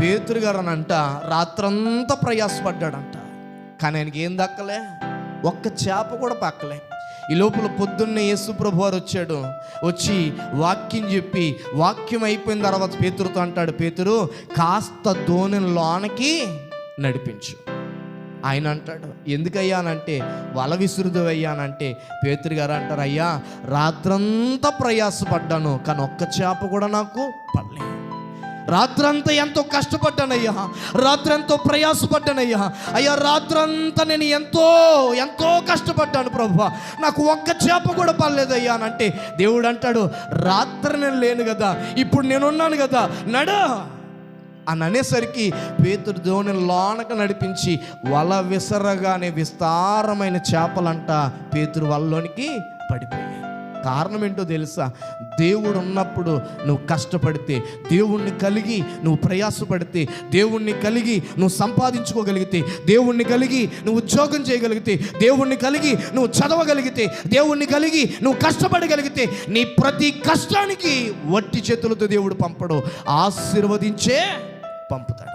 పేతురు గారు అని అంట రాత్రంతా ప్రయాసపడ్డాడంట. కానీ ఆయనకి ఏం దక్కలే? ఒక్క చేప కూడా పక్కలే. ఈ లోపల పొద్దున్నే యేసుప్రభు వారు వచ్చాడు. వచ్చి వాక్యం చెప్పి వాక్యం అయిపోయిన తర్వాత పేతురుతో అంటాడు పేతురు కాస్త దోణిని లోనకి నడిపించు. ఆయన అంటాడు ఎందుకయ్యా? అనంటే వల విసురుదు అయ్యానంటే పేతురు గారు అంటారు అయ్యా రాత్రంతా ప్రయాసపడ్డాను కానీ ఒక్క చేప కూడా నాకు పడలేదు. రాత్రంతా ఎంతో కష్టపడ్డానయ్యా. రాత్రంతో ప్రయాసపడ్డానయ్యా. అయ్యా రాత్రంతా నేను ఎంతో ఎంతో కష్టపడ్డాను ప్రభు నాకు ఒక్క చేప కూడా పర్లేదయ్యా అని అంటే దేవుడు అంటాడు రాత్రి నేను లేను కదా ఇప్పుడు నేనున్నాను కదా నడా అని అనేసరికి పేతురు దోణి లోనక నడిపించి వల విసరగానే విస్తారమైన చేపలంట పేతురు వలలోనికి పడిపోయాయి కారణం ఏంటో తెలుసా? దేవుడు ఉన్నప్పుడు నువ్వు కష్టపడితే దేవుణ్ణి కలిగి నువ్వు ప్రయాసపడితే దేవుణ్ణి కలిగి నువ్వు సంపాదించుకోగలిగితే దేవుణ్ణి కలిగి నువ్వు ఉద్యోగం చేయగలిగితే దేవుణ్ణి కలిగి నువ్వు చదవగలిగితే దేవుణ్ణి కలిగి నువ్వు కష్టపడగలిగితే నీ ప్రతి కష్టానికి వట్టి చేతులతో దేవుడు పంపడు. ఆశీర్వదించే పంపుతాడు.